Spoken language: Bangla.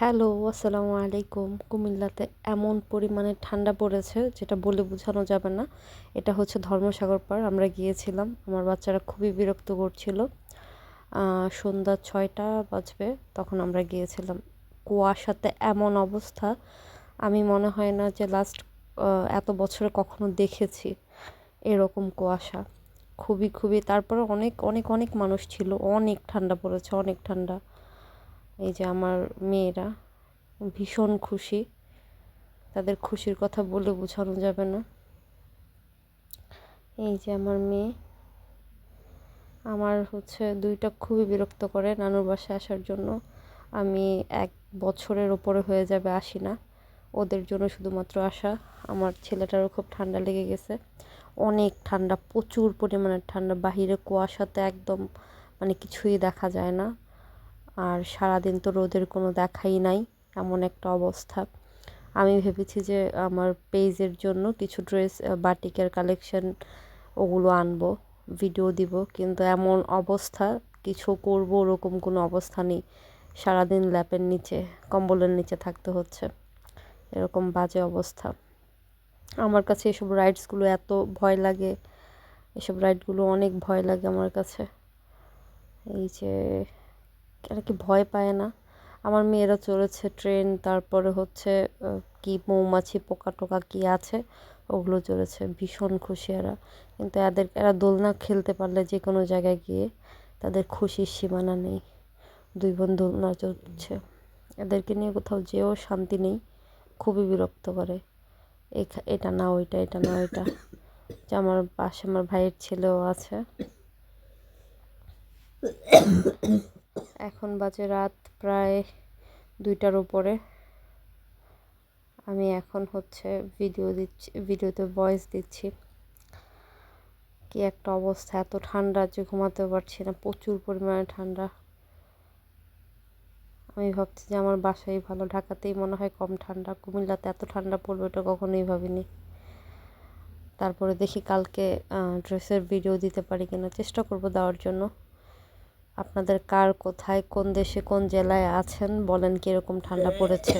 হ্যালো, আসসালামু আলাইকুম। কুমিল্লাতে এমন পরিমাণে ঠান্ডা পড়েছে যেটা বলে বোঝানো যাবে না। এটা হচ্ছে ধর্মসাগর পার আমরা গিয়েছিলাম, আমার বাচ্চারা খুবই বিরক্ত করছিল। সন্ধ্যা ছয়টা বাজবে, তখন আমরা গিয়েছিলাম। কুয়াশাতে এমন অবস্থা, আমি মনে হয় না যে লাস্ট এত বছরে কখনো দেখেছি এরকম কুয়াশা। খুবই খুবই তারপরে অনেক অনেক অনেক মানুষ ছিল। অনেক ঠান্ডা পড়েছে, অনেক ঠান্ডা। এই যে আমার মেয়েরা, ভীষণ খুশি। তাদের খুশির কথা বলে বোঝানো যাবে না। এই যে আমার মেয়ে, আমার হচ্ছে দুইটা খুবই বিরক্ত করে নানুর বাসায় আসার জন্য। আমি এক বছরের ওপরে হয়ে যাবে আসি না। ওদের জন্য শুধুমাত্র আসা। আমার ছেলেটারও খুব ঠান্ডা লেগে গেছে। অনেক ঠান্ডা, প্রচুর পরিমাণের ঠান্ডা। বাহিরে কুয়াশাতে একদম মানে কিছুই দেখা যায় না। আর সারাদিন তো রোদের কোনো দেখাই নাই, এমন একটা অবস্থা। আমি ভেবেছি যে আমার পেজের জন্য কিছু ড্রেস বাটিকের কালেকশন ওগুলো আনব, ভিডিও দিব, কিন্তু এমন অবস্থা, কিছু করব ওরকম কোনো অবস্থা নেই। সারাদিন ল্যাপের নিচে, কম্বলের নিচে থাকতে হচ্ছে, এরকম বাজে অবস্থা। আমার কাছে এসব রাইডসগুলো এত ভয় লাগে, এসব রাইডগুলো অনেক ভয় লাগে আমার কাছে। এই যে আর কি ভয় পায় না? আমার মেয়েরা চলেছে ট্রেন তারপরে হচ্ছে কি মৌমাছি, পোকা টোকা কী আছে, ওগুলো চলেছে। ভীষণ খুশি এরা। কিন্তু এদের, এরা দোলনা খেলতে পারলে যে কোনো জায়গায় গিয়ে তাদের খুশির সীমানা নেই। দুই বোন দোলনা চলছে এদেরকে নিয়ে কোথাও যেও শান্তি নেই। খুবই বিরক্ত করে। এটা না ওইটা এটা না ওইটা যে আমার পাশে আমার ভাইয়ের ছেলেও আছে। এখন বাজে রাত প্রায় দুইটার উপরে। আমি এখন হচ্ছে ভিডিও দিচ্ছি ভিডিওতে ভয়েস দিচ্ছি। কি একটা অবস্থা, এত ঠান্ডা যে ঘুমাতেও পারছি না, প্রচুর পরিমাণে ঠান্ডা। আমি ভাবছি যে আমার বাসায় ভালো, ঢাকাতেই মনে হয় কম ঠান্ডা, কুমিল্লাতে এত ঠান্ডা পড়বে ওটা কখনোই ভাবিনি। তারপরে দেখি কালকে ড্রেসের ভিডিও দিতে পারি কিনা, চেষ্টা করব দেওয়ার জন্য। আপনাদের কার কোথায় কোন দেশে কোন জেলায় আছেন বলেন কীরকম ঠান্ডা পড়েছে?